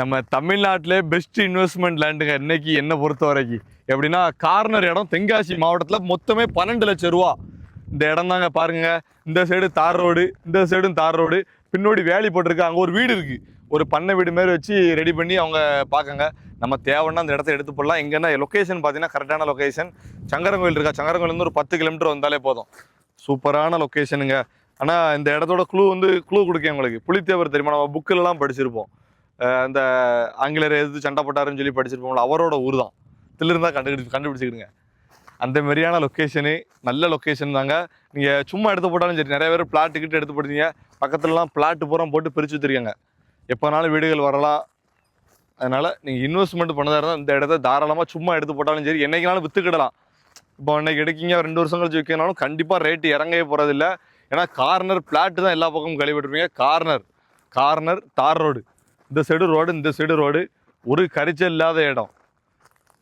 நம்ம தமிழ்நாட்டிலே best investment லேண்டுங்க இன்னைக்கு என்ன பொறுத்த வரைக்கும் எப்படின்னா கார்னர் இடம் தென்காசி மாவட்டத்தில் மொத்தமே பன்னெண்டு லட்சம் ரூபா. இந்த இடம் தாங்க பாருங்க. இந்த சைடு தார் ரோடு இந்த சைடும் தார் ரோடு பின்னாடி வேலி போட்டிருக்கு. அங்கே ஒரு வீடு இருக்குது ஒரு பண்ணை வீடு மாதிரி வச்சு ரெடி பண்ணி அவங்க பார்க்கங்க. நம்ம தேவைன்னா அந்த இடத்த எடுத்து போடலாம். எங்கன்னா லொக்கேஷன் பார்த்தீங்கன்னா கரெக்டான லொக்கேஷன் சங்கரங்கோயில் இருக்கா? சங்கரங்கோயிலேருந்து ஒரு பத்து கிலோமீட்டர் வந்தாலே போதும். சூப்பரான லொக்கேஷனுங்க ஆனால் இந்த இடத்தோட க்ளூ வந்து க்ளூ கொடுக்க உங்களுக்கு. புளித்தேவர் தெரியுமா? நம்ம புக்கிலலாம் படிச்சிருப்போம். அந்த ஆங்கிலேயர் எது சண்டை போட்டாருன்னு சொல்லி படிச்சிருப்போம்ல அவரோட ஊர் தான் தில்லிருந்தா கண்டுபிடிச்சு கண்டுபிடிச்சிக்கிடுங்க. அந்த மாதிரியான லொக்கேஷனு நல்ல லொக்கேஷன் தாங்க. நீங்கள் சும்மா எடுத்து போட்டாலும் சரி நிறைய பேர் பிளாட் கிட்ட எடுத்து போட்டீங்க. பக்கத்துலலாம் பிளாட் பூரா போட்டு பிரித்து வச்சுருக்காங்க. எப்போனாலும் வீடுகள் வரலாம். அதனால் நீங்கள் இன்வெஸ்ட்மெண்ட் பண்ணதாக இருந்தால் இந்த இடத்த தாராளமாக சும்மா எடுத்து போட்டாலும் சரி என்னைக்குனாலும் விற்றுக்கிடலாம் இப்போ இன்னைக்கு எடுக்கீங்க ரெண்டு வருஷம் கழிச்சு விற்கனாலும் கண்டிப்பாக ரேட்டு இறங்கவே போகிறதில்ல ஏன்னா கார்னர் பிளாட்டு தான் எல்லா பக்கமும் கழிவிட்டுருப்பீங்க கார்னர் கார்னர் தார் ரோடு இந்த சைடு ரோடு இந்த சைடு ரோடு. ஒரு கரிச்சல் இல்லாத இடம்.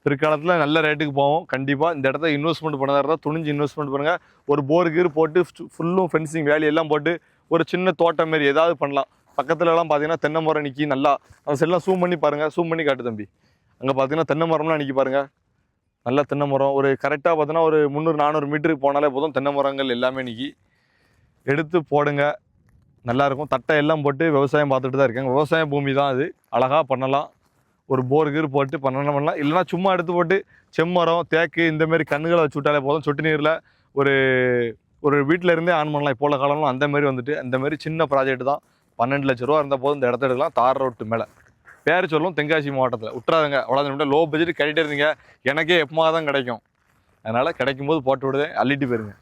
பிற்காலத்தில் நல்ல ரேட்டுக்கு போவோம். கண்டிப்பாக இந்த இடத்த இன்வெஸ்ட்மெண்ட் பண்ணதாக இருந்தால் துணிஞ்சு இன்வெஸ்ட்மெண்ட் பண்ணுங்கள் ஒரு போர் கீர் போட்டு ஃபுல்லும் ஃபென்சிங் வேலி எல்லாம் போட்டு ஒரு சின்ன தோட்டம் மாரி ஏதாவது பண்ணலாம். பக்கத்துலலாம் பார்த்தீங்கன்னா தென்னை மரம் நிற்கி நல்லா அந்த சைட்லாம் சூம் பண்ணி பாருங்கள் சூம் பண்ணி காட்டு தம்பி. அங்கே பார்த்தீங்கன்னா தென்னை மரம்லாம் நிற்கி பாருங்கள் நல்லா தென்னை மரம். ஒரு கரெக்டாக பார்த்தீங்கன்னா ஒரு முந்நூறு நானூறு மீட்டருக்கு போனாலே போதும். தென்னை மரங்கள் எல்லாமே நிற்கி எடுத்து போடுங்க. நல்லாயிருக்கும். தட்டை எல்லாம் போட்டு விவசாயம் பார்த்துட்டு தான் இருக்காங்க விவசாய பூமி தான் அது. அழகாக பண்ணலாம். ஒரு போர் கீர் போட்டு பண்ணலாம் பண்ணலாம். இல்லைனா சும்மா எடுத்து போட்டு செம்மரம் தேக்கு இந்தமாரி கண்ணுகளை வச்சு விட்டாலே போதும். சொட்டு நீரில் ஒரு ஒரு வீட்டில் இருந்தே ஆன் பண்ணலாம். இப்போ உள்ள காலம்லாம் அந்த மாதிரி வந்துட்டு அந்த மாதிரி சின்ன ப்ராஜெக்ட் தான். பன்னெண்டு லட்ச ரூபா இருந்த போதும். இந்த இடத்த எடுக்கலாம். தார் ரோட்டு மேலே. பேர் சொல்லும் தென்காசி மாவட்டத்தில். விட்டுறாதுங்க. அவ்வளோதான் லோ பட்ஜெட் கட்டிகிட்டே இருந்தீங்க. எனக்கே எப்பமா தான் கிடைக்கும். அதனால் கிடைக்கும் போது போட்டு விடுதேன். அள்ளிட்டு போயிருங்க.